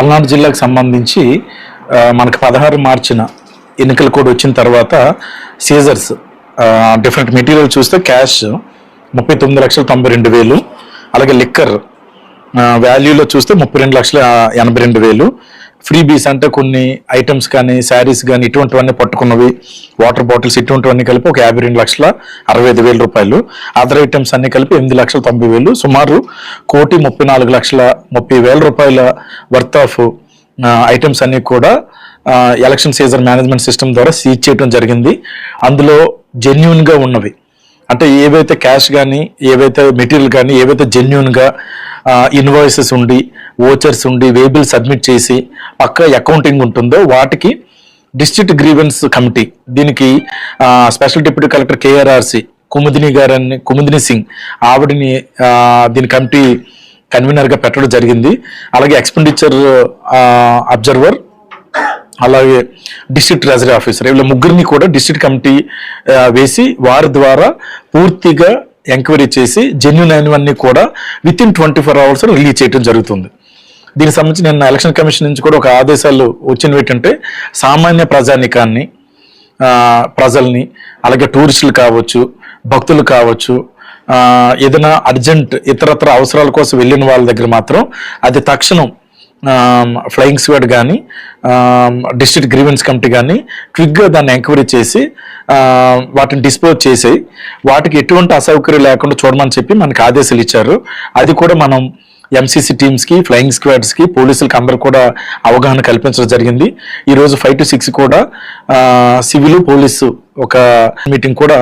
పల్నాడు జిల్లాకు సంబంధించి మనకు పదహారు మార్చిన ఎన్నికల కోడ్ వచ్చిన తర్వాత సీజర్స్ డిఫరెంట్ మెటీరియల్ చూస్తే క్యాష్ ముప్పై తొమ్మిది లక్షల తొంభై రెండు వేలు అలాగే లిక్కర్ వాల్యూలో చూస్తే ముప్పై రెండు లక్షల ఎనభై రెండు వేలు ఫ్రీ బీస్ అంటే కొన్ని ఐటమ్స్ కానీ శారీస్ కానీ ఇటువంటివన్నీ పట్టుకున్నవి వాటర్ బాటిల్స్ ఇటువంటివన్నీ కలిపి ఒక యాభై రెండు లక్షల అరవై ఐదు వేల రూపాయలు. అదర్ ఐటమ్స్ అన్ని కలిపి ఎనిమిది లక్షల తొంభై వేలు. సుమారు కోటి ముప్పై నాలుగు లక్షల ముప్పై వేల రూపాయల వర్త్ ఆఫ్ ఐటమ్స్ అన్ని కూడా ఎలక్షన్ సీజన్ మేనేజ్మెంట్ సిస్టమ్ ద్వారా సీజ్ చేయడం జరిగింది. అందులో జెన్యున్గా ఉన్నవి. అంటే ఏవైతే క్యాష్ కానీ ఏవైతే మెటీరియల్ కానీ ఏవైతే జెన్యున్గా ఇన్వాయిసెస్ ఉండి ఓచర్స్ ఉండి వేబిల్ సబ్మిట్ చేసి పక్క అకౌంటింగ్ ఉంటుందో వాటికి డిస్ట్రిక్ట్ గ్రీవెన్స్ కమిటీ దీనికి special deputy collector KRRC Kumudini గారని కుముదిని సింగ్ ఆవిడని దీని కమిటీ కన్వీనర్గా పెట్టడం జరిగింది. అలాగే ఎక్స్పెండిచర్ అబ్జర్వర్ అలాగే డిస్ట్రిక్ట్ ట్రెజరీ ఆఫీసర్ వీళ్ళ ముగ్గురిని కూడా డిస్ట్రిక్ట్ కమిటీ వేసి వారి ద్వారా పూర్తిగా ఎంక్వైరీ చేసి జెన్యున్ అయినవన్నీ కూడా within twenty four hours release చేయడం జరుగుతుంది. దీనికి సంబంధించి నిన్న ఎలక్షన్ కమిషన్ నుంచి కూడా ఒక ఆదేశాలు వచ్చినవి ఏంటంటే సామాన్య ప్రజానికాన్ని ప్రజల్ని అలాగే టూరిస్టులు కావచ్చు భక్తులు కావచ్చు ఏదైనా అర్జెంట్ ఇతరత్ర అవసరాల కోసం వెళ్ళిన వాళ్ళ దగ్గర మాత్రం అది తక్షణం ఫ్లయింగ్ స్క్వాడ్ కానీ డిస్ట్రిక్ట్ గ్రీవెన్స్ కమిటీ కానీ క్విక్గా దాన్ని ఎంక్వైరీ చేసి వాటిని డిస్పోజ్ చేసి వాటికి ఎటువంటి అసౌకర్యం లేకుండా చూడమని చెప్పి మనకి ఆదేశాలు ఇచ్చారు. అది కూడా మనం ఎంసీసీ టీమ్స్కి ఫ్లయింగ్ స్క్వాడ్స్కి పోలీసులకి అందరూ కూడా అవగాహన కల్పించడం జరిగింది. ఈరోజు ఫైవ్ టు సిక్స్ కూడా సివిల్ పోలీసు ఒక మీటింగ్ కూడా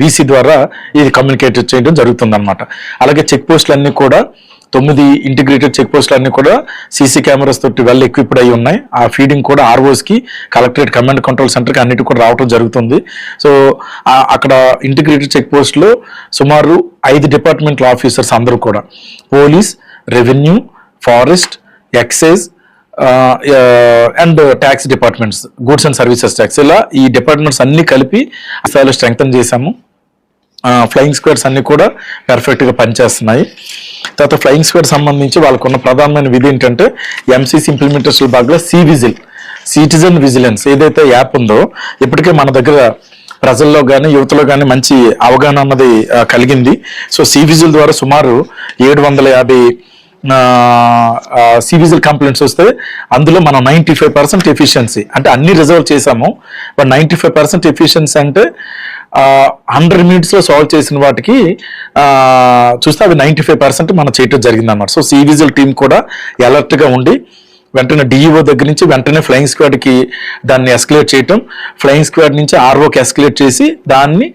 వీసీ ద్వారా ఇది కమ్యూనికేట్ చేయడం జరుగుతుంది అనమాట అలాగే చెక్ పోస్టులన్నీ కూడా తొమ్మిది ఇంటిగ్రేటెడ్ చెక్ పోస్టులు అన్ని కూడా సీసీ కెమెరాస్ తోటి వెల్ ఎక్విప్డ్ అయి ఉన్నాయి. ఆ ఫీడింగ్ కూడా ఆర్ఓస్కి కలెక్టరేట్ కమాండ్ కంట్రోల్ సెంటర్కి అన్నిటి కూడా రావడం జరుగుతుంది. సో అక్కడ ఇంటిగ్రేటెడ్ చెక్ పోస్టులో సుమారు ఐదు డిపార్ట్మెంట్ల ఆఫీసర్స్ అందరూ కూడా. Police revenue forest excise and tax departments goods and services tax ఇలా ఈ డిపార్ట్మెంట్స్ అన్ని కలిపి స్థాయిలో స్ట్రెంగ్తన్ చేశాము. ఫ్లయింగ్ స్క్వేర్స్ అన్ని కూడా పర్ఫెక్ట్గా గా పనిచేస్తున్నాయి. తర్వాత ఫ్లయింగ్ స్క్వేర్ సంబంధించి వాళ్ళకున్న ప్రధానమైన విధి ఏంటంటే ఎంసీసీ ఇంప్లిమెంటేషన్ భాగంలో సి విజిల్ సిటిజన్ విజిలెన్స్ ఏదైతే యాప్ ఉందో ఇప్పటికే మన దగ్గర ప్రజల్లో కానీ యువతలో కానీ మంచి అవగాహన అన్నది కలిగింది. సో సి విజిల్ ద్వారా సుమారు ఏడు వందల యాభై సివిజిల్ కంప్లైంట్స్ వస్తే అందులో మనం నైంటీ ఫైవ్ పర్సెంట్ ఎఫిషియన్సీ అంటే అన్ని రిజర్వ్ చేసాము but ninety five percent efficiency అంటే హండ్రెడ్ మినిట్స్లో సాల్వ్ చేసిన వాటికి చూస్తే అది నైంటీ ఫైవ్ పర్సెంట్ మనం చేయటం జరిగింది అనమాట సో సివిజిల్ టీం కూడా అలర్ట్గా ఉండి వెంటనే డిఈఓ దగ్గర నుంచి వెంటనే ఫ్లయింగ్ స్క్వాడ్కి దాన్ని ఎస్కలేట్ చేయటం ఫ్లయింగ్ స్క్వాడ్ నుంచి ఆర్ఓకి ఎస్కలేట్ చేసి దాన్ని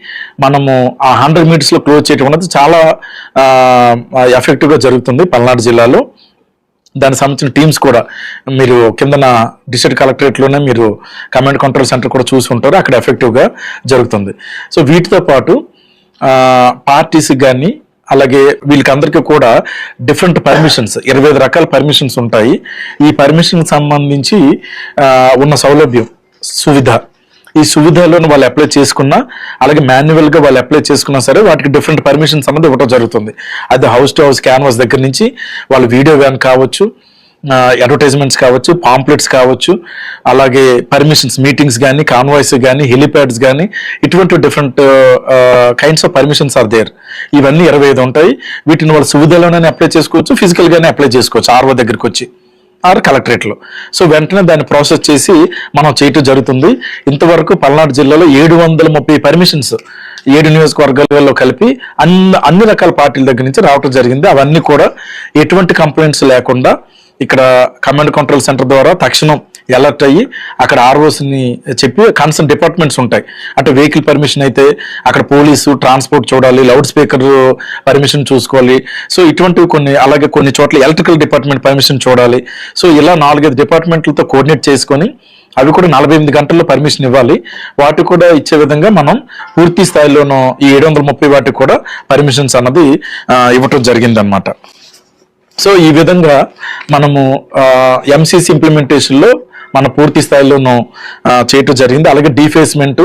మనము ఆ హండ్రెడ్ మీటర్స్లో క్లోజ్ చేయటం అనేది చాలా ఎఫెక్టివ్గా జరుగుతుంది పల్నాడు జిల్లాలో. దానికి సంబంధించిన టీమ్స్ కూడా మీరు కిందన డిస్ట్రిక్ట్ కలెక్టరేట్లోనే మీరు కమాండ్ కంట్రోల్ సెంటర్ కూడా చూసి ఉంటారు. అక్కడ ఎఫెక్టివ్గా జరుగుతుంది. సో వీటితో పాటు పార్టీస్కి కానీ అలాగే వీళ్ళకందరికీ కూడా డిఫరెంట్ పర్మిషన్స్ ఇరవై ఐదు రకాల పర్మిషన్స్ ఉంటాయి. ఈ పర్మిషన్ సంబంధించి ఉన్న సౌలభ్యం సువిధ ఈ సువిధలను వాళ్ళు అప్లై చేసుకున్నా అలాగే మాన్యువల్గా వాళ్ళు అప్లై చేసుకున్నా సరే వాటికి డిఫరెంట్ పర్మిషన్స్ అనేది ఇవ్వడం జరుగుతుంది. అది హౌస్ టు హౌస్ క్యాన్వాస్ దగ్గర నుంచి వాళ్ళు వీడియో వ్యాన్ కావచ్చు అడ్వర్టైజ్మెంట్స్ కావచ్చు పాంప్లెట్స్ కావచ్చు అలాగే పర్మిషన్స్ మీటింగ్స్ కానీ కాన్వాయిస్ కానీ హెలిప్యాడ్స్ కానీ ఇటువంటి different kinds of permissions are there ఇవన్నీ ఇరవై ఐదు ఉంటాయి. వీటిని వాళ్ళు సువిధలోనే అప్లై చేసుకోవచ్చు ఫిజికల్గానే అప్లై చేసుకోవచ్చు ఆర్ఓ దగ్గరికి వచ్చి ఆర్ కలెక్టరేట్లో. సో వెంటనే దాన్ని ప్రాసెస్ చేసి మనం చేయటం జరుగుతుంది. ఇంతవరకు పల్నాడు జిల్లాలో ఏడు వందల ముప్పై పర్మిషన్స్ ఏడు నియోజకవర్గాలలో కలిపి అన్ని అన్ని రకాల పార్టీల దగ్గర నుంచి రావటం జరిగింది. అవన్నీ కూడా ఎటువంటి కంప్లైంట్స్ లేకుండా ఇక్కడ కమాండ్ కంట్రోల్ సెంటర్ ద్వారా తక్షణం అలర్ట్ అయ్యి అక్కడ ఆర్ఓస్ని చెప్పి కన్సర్న్ డిపార్ట్మెంట్స్ ఉంటాయి. అంటే వెహికల్ పర్మిషన్ అయితే అక్కడ పోలీసు ట్రాన్స్పోర్ట్ చూడాలి లౌడ్ స్పీకర్ పర్మిషన్ చూసుకోవాలి. సో ఇటువంటివి కొన్ని అలాగే కొన్ని చోట్ల ఎలక్ట్రికల్ డిపార్ట్మెంట్ పర్మిషన్ చూడాలి. సో ఇలా నాలుగైదు డిపార్ట్మెంట్లతో కోఆర్డినేట్ చేసుకొని అవి కూడా నలభై ఎనిమిది గంటల్లో పర్మిషన్ ఇవ్వాలి. వాటి కూడా ఇచ్చే విధంగా మనం పూర్తి స్థాయిలోనూ ఈ ఏడు వందల ముప్పై వాటికి కూడా పర్మిషన్స్ అన్నది ఇవ్వటం జరిగింది సో ఈ విధంగా మనము ఎంసీసీ ఇంప్లిమెంటేషన్లో మన పూర్తి స్థాయిలోనూ చేయటం జరిగింది. అలాగే డీఫేస్మెంట్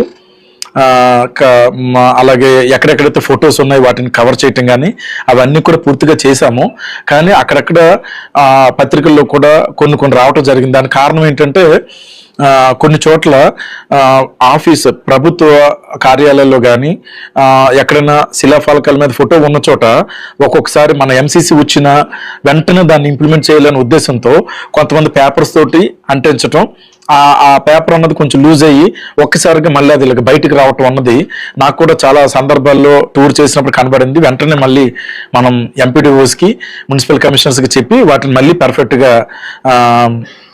క- అలాగే ఎక్కడెక్కడైతే ఫొటోస్ ఉన్నాయి వాటిని కవర్ చేయటం కానీ అవన్నీ కూడా పూర్తిగా చేశాము. కానీ అక్కడక్కడ పత్రికల్లో కూడా కొన్ని కొన్ని రావటం జరిగింది. దానికి కారణం ఏంటంటే కొన్ని చోట్ల ఆఫీస్ ప్రభుత్వ కార్యాలయాల్లో కానీ ఎక్కడైనా శిలాఫలకాల మీద ఫోటో ఉన్న చోట ఒక్కొక్కసారి మన ఎంసీసీ వచ్చిన వెంటనే దాన్ని ఇంప్లిమెంట్ చేయాలనే ఉద్దేశంతో కొంతమంది పేపర్స్ తోటి అంటించటం ఆ పేపర్ అన్నది కొంచెం లూజ్ అయ్యి ఒక్కసారిగా మళ్ళీ అది ఇలా బయటికి రావటం అన్నది నాకు కూడా చాలా సందర్భాల్లో టూర్ చేసినప్పుడు కనబడింది. వెంటనే మళ్ళీ మనం ఎంపీడీఓస్కి మున్సిపల్ కమిషనర్స్కి చెప్పి వాటిని మళ్ళీ పర్ఫెక్ట్గా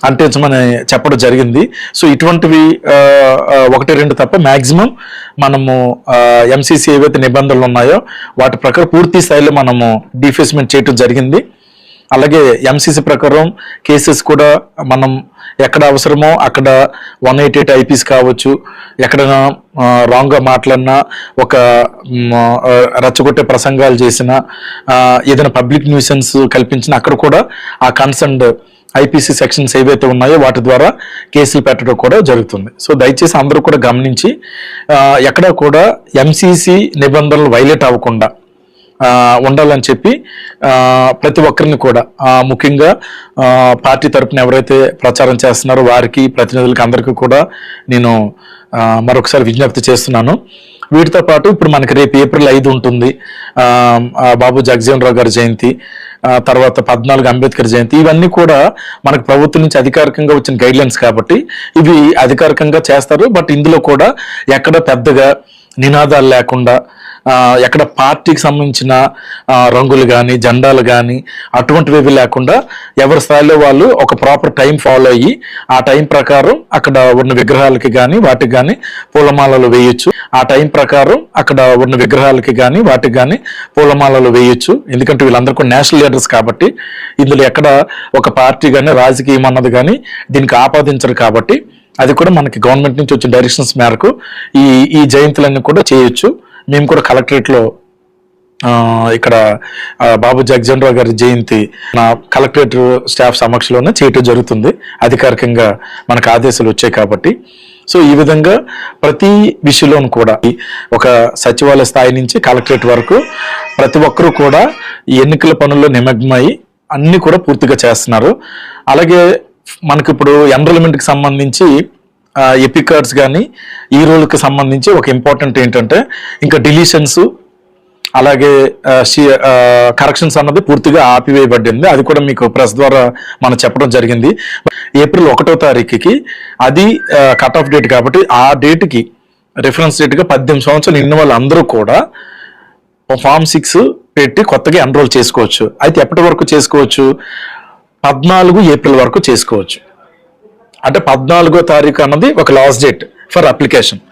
అంటించమని చెప్పడం జరిగింది. సో ఇటువంటివి ఒకటి రెండు తప్ప మ్యాక్సిమం మనము ఎంసీసీ ఏవైతే నిబంధనలు ఉన్నాయో వాటి ప్రకారం పూర్తి స్థాయిలో మనము డిఫేస్మెంట్ చేయటం జరిగింది. అలాగే ఎంసీసీ ప్రకారం కేసెస్ కూడా మనం ఎక్కడ అవసరమో అక్కడ వన్ ఎయిట్ ఎయిట్ ఐపీస్ కావచ్చు. ఎక్కడైనా రాంగ్గా మాట్లాడినా ఒక రచ్చగొట్టే ప్రసంగాలు చేసిన ఏదైనా పబ్లిక్ న్యూసెన్స్ కల్పించిన అక్కడ కూడా ఆ కన్సర్న్డ్ ఐపీసీ సెక్షన్స్ ఏవైతే ఉన్నాయో వాటి ద్వారా కేసులు పెట్టడం కూడా జరుగుతుంది. సో దయచేసి అందరూ కూడా గమనించి ఎక్కడ కూడా ఎంసీసీ నిబంధనలు వైలేట్ అవ్వకుండా ఉండాలని చెప్పి ప్రతి ఒక్కరిని కూడా ముఖ్యంగా పార్టీ తరపున ఎవరైతే ప్రచారం చేస్తున్నారో వారికి ప్రతినిధులకి అందరికీ కూడా నేను మరొకసారి విజ్ఞప్తి చేస్తున్నాను. వీటితో పాటు ఇప్పుడు మనకి రేపు ఏప్రిల్ ఐదు ఉంటుంది. బాబు జగజీవన్ రావు గారి జయంతి తర్వాత పద్నాలుగు అంబేద్కర్ జయంతి ఇవన్నీ కూడా మనకు ప్రభుత్వం నుంచి అధికారికంగా వచ్చిన గైడ్లైన్స్ కాబట్టి ఇవి అధికారికంగా చేస్తారు. బట్ ఇందులో కూడా ఎక్కడ పెద్దగా నినాదాలు లేకుండా ఎక్కడ పార్టీకి సంబంధించిన రంగులు కానీ జెండాలు కానీ అటువంటివి లేకుండా ఎవరి స్థాయిలో వాళ్ళు ఒక ప్రాపర్ టైం ఫాలో అయ్యి ఆ టైం ప్రకారం అక్కడ ఉన్న విగ్రహాలకి కానీ వాటికి కానీ పూలమాలలు వేయొచ్చు. ఆ టైం ప్రకారం అక్కడ ఉన్న విగ్రహాలకి కానీ వాటికి కానీ పూలమాలలు వేయొచ్చు. ఎందుకంటే వీళ్ళందరూ కూడా నేషనల్ లీడర్స్ కాబట్టి ఇందులో ఎక్కడ ఒక పార్టీ కానీ రాజకీయం అన్నది కానీ దీనికి ఆపాదించరు కాబట్టి అది కూడా మనకి గవర్నమెంట్ నుంచి వచ్చిన డైరెక్షన్స్ మేరకు ఈ ఈ జయంతులన్నీ కూడా చేయొచ్చు. మేము కూడా కలెక్టరేట్లో ఇక్కడ బాబు జగ్జన్ రావు గారి జయంతి నా కలెక్టరేట్ స్టాఫ్ సమక్షంలోనే చేయటం జరుగుతుంది. అధికారికంగా మనకు ఆదేశాలు వచ్చాయి కాబట్టి. సో ఈ విధంగా ప్రతి విషయంలోనూ కూడా ఒక సచివాలయ స్థాయి నుంచి కలెక్టరేట్ వరకు ప్రతి ఒక్కరూ కూడా ఈ ఎన్నికల పనుల్లో నిమగ్నమై అన్నీ కూడా పూర్తిగా చేస్తున్నారు. అలాగే మనకి ఇప్పుడు ఎన్రోల్మెంట్కి సంబంధించి ఎపిక్ కార్డ్స్ కానీ ఈ రోల్కి సంబంధించి ఒక ఇంపార్టెంట్ ఏంటంటే ఇంకా డిలీషన్స్ అలాగే కరెక్షన్స్ అన్నది పూర్తిగా ఆపివేయబడింది. అది కూడా మీకు ప్రెస్ ద్వారా మనం చెప్పడం జరిగింది. ఏప్రిల్ ఒకటో తారీఖుకి అది కట్ ఆఫ్ డేట్ కాబట్టి ఆ డేట్కి రిఫరెన్స్ డేట్గా పద్దెనిమిది సంవత్సరాలు నిన్న వాళ్ళందరూ కూడా ఫామ్ సిక్స్ పెట్టి కొత్తగా ఎన్రోల్ చేసుకోవచ్చు. అయితే ఎప్పటి వరకు చేసుకోవచ్చు? పద్నాలుగు ఏప్రిల్ వరకు చేసుకోవచ్చు. అంటే పద్నాలుగో తారీఖు అన్నది ఒక లాస్ట్ డేట్ ఫర్ అప్లికేషన్.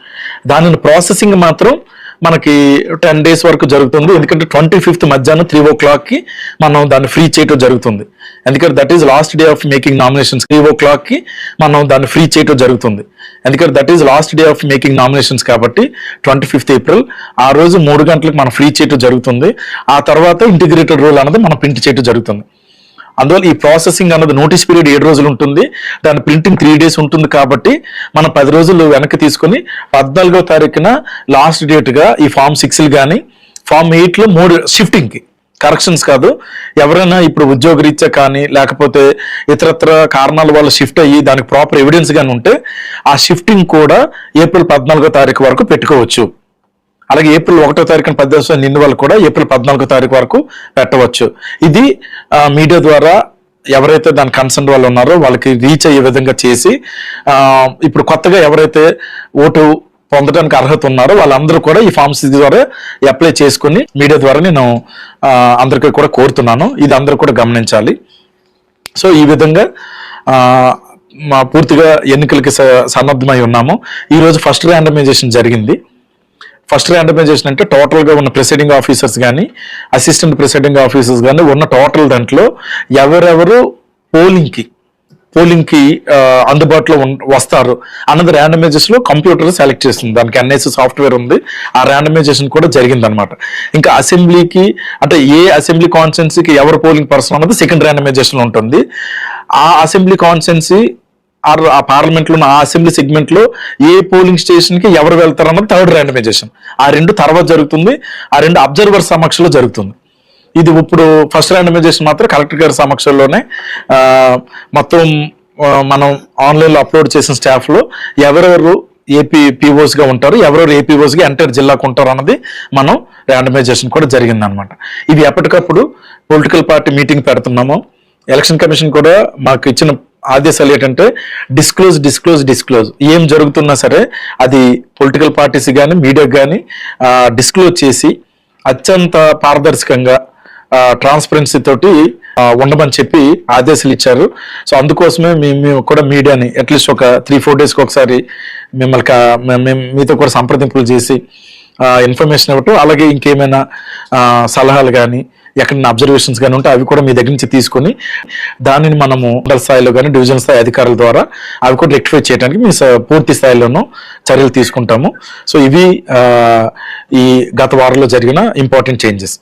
దానిని ప్రాసెసింగ్ మాత్రం మనకి టెన్ డేస్ వరకు జరుగుతుంది. ఎందుకంటే ట్వంటీ ఫిఫ్త్ మధ్యాహ్నం త్రీ ఓ క్లాక్కి మనం దాన్ని ఫ్రీ చేయటం జరుగుతుంది. ఎందుకంటే that is last day of making nominations three ఓ క్లాక్కి మనం దాన్ని ఫ్రీ చేయటం జరుగుతుంది. ఎందుకంటే that is last day of making nominations కాబట్టి ట్వంటీ ఫిఫ్త్ ఏప్రిల్ ఆ రోజు మూడు గంటలకు మనం ఫ్రీ చేయటం జరుగుతుంది. ఆ తర్వాత ఇంటిగ్రేటెడ్ రూల్ అన్నది మనం ప్రింట్ చేయటం జరుగుతుంది. అందువల్ల ఈ ప్రాసెసింగ్ అన్నది నోటీస్ పీరియడ్ ఏడు రోజులు ఉంటుంది. దాని ప్రింటింగ్ త్రీ డేస్ ఉంటుంది కాబట్టి మనం పది రోజులు వెనక్కి తీసుకొని పద్నాలుగో తారీఖున లాస్ట్ డేట్గా ఈ ఫామ్ సిక్స్లు కానీ ఫామ్ ఎయిట్లో మూడు షిఫ్టింగ్కి కరెక్షన్స్ కాదు. ఎవరైనా ఇప్పుడు ఉద్యోగరీత్యా కానీ లేకపోతే ఇతరత్ర కారణాల వల్ల షిఫ్ట్ అయ్యి దానికి ప్రాపర్ ఎవిడెన్స్ కానీ ఉంటే ఆ షిఫ్టింగ్ కూడా ఏప్రిల్ పద్నాలుగో తారీఖు వరకు పెట్టుకోవచ్చు. అలాగే ఏప్రిల్ ఒకటో తారీఖున పద్దెనిమిది నిన్న వాళ్ళు కూడా ఏప్రిల్ పద్నాలుగో తారీఖు వరకు పెట్టవచ్చు. ఇది మీడియా ద్వారా ఎవరైతే దాని కన్సర్న్ వాళ్ళు ఉన్నారో వాళ్ళకి రీచ్ అయ్యే విధంగా చేసి ఇప్పుడు కొత్తగా ఎవరైతే ఓటు పొందడానికి అర్హత ఉన్నారో వాళ్ళందరూ కూడా ఈ ఫార్మ్స్ ద్వారా అప్లై చేసుకుని మీడియా ద్వారా నేను అందరికీ కూడా కోరుతున్నాను. ఇది అందరూ కూడా గమనించాలి. సో ఈ విధంగా మా పూర్తిగా ఎన్నికలకి స- సన్నద్ధమై ఉన్నాము. ఈరోజు ఫస్ట్ ర్యాండమైజేషన్ జరిగింది. ఫస్ట్ ర్యాండమైజేషన్ అంటే టోటల్గా ఉన్న ప్రిసైడింగ్ ఆఫీసర్స్ కానీ అసిస్టెంట్ ప్రిసైడింగ్ ఆఫీసర్స్ కానీ ఉన్న టోటల్ దాంట్లో ఎవరెవరు పోలింగ్కి పోలింగ్కి అందుబాటులో వస్తారు. అన్నది ర్యాండమైజేషన్లో కంప్యూటర్ సెలెక్ట్ చేస్తుంది. దానికి ఎన్ఐసి సాఫ్ట్వేర్ ఉంది. ఆ ర్యాండమైజేషన్ కూడా జరిగింది అనమాట ఇంకా అసెంబ్లీకి అంటే ఏ అసెంబ్లీ కాన్స్టెన్సీకి ఎవరు పోలింగ్ పర్సన్ అన్నది సెకండ్ ర్యాండమైజేషన్ ఉంటుంది. ఆ అసెంబ్లీ కాన్స్టెన్సీ ఆ పార్లమెంట్లో ఉన్న ఆ అసెంబ్లీ సెగ్మెంట్లో ఏ పోలింగ్ స్టేషన్కి ఎవరు వెళ్తారు అన్నది థర్డ్ ర్యాండమైజేషన్. ఆ రెండు తర్వాత జరుగుతుంది ఆ రెండు అబ్జర్వర్ సమక్షంలో జరుగుతుంది. ఇది ఇప్పుడు ఫస్ట్ ర్యాండమైజేషన్ మాత్రం కలెక్టర్ గారి సమక్షంలోనే మొత్తం మనం ఆన్లైన్లో అప్లోడ్ చేసిన స్టాఫ్లో ఎవరెవరు ఏపీ పీఓస్గా ఉంటారు ఎవరెవరు ఏపీఓస్గా ఎంటర్ జిల్లాకు ఉంటారు అన్నది మనం ర్యాండమైజేషన్ కూడా జరిగింది అనమాట ఇది ఎప్పటికప్పుడు పొలిటికల్ పార్టీ మీటింగ్ పెడుతున్నాము. ఎలక్షన్ కమిషన్ కూడా మాకు ఇచ్చిన ఆదేశాలు ఏంటంటే డిస్క్లోజ్ డిస్క్లోజ్ డిస్క్లోజ్ ఏం జరుగుతున్నా సరే అది పొలిటికల్ పార్టీస్ కానీ మీడియాకి కానీ డిస్క్లోజ్ చేసి అత్యంత పారదర్శకంగా ట్రాన్స్పరెన్సీ తోటి ఉండమని చెప్పి ఆదేశాలు ఇచ్చారు. సో అందుకోసమే మేము కూడా మీడియాని అట్లీస్ట్ ఒక త్రీ ఫోర్ డేస్కి ఒకసారి మిమ్మల్ని కా- మేము మీతో కూడా సంప్రదింపులు చేసి ఇన్ఫర్మేషన్ ఇవ్వటం అలాగే ఇంకేమైనా సలహాలు కానీ ఎక్కడైనా అబ్జర్వేషన్స్ కానీ ఉంటే అవి కూడా మీ దగ్గర నుంచి తీసుకొని దానిని మనము మండల స్థాయిలో కానీ డివిజన్ స్థాయి అధికారుల ద్వారా అవి కూడా రెక్టిఫై చేయడానికి మీ పూర్తి స్థాయిలోనూ చర్యలు తీసుకుంటాము. సో ఇవి ఈ గత వారంలో జరిగిన ఇంపార్టెంట్ చేంజెస్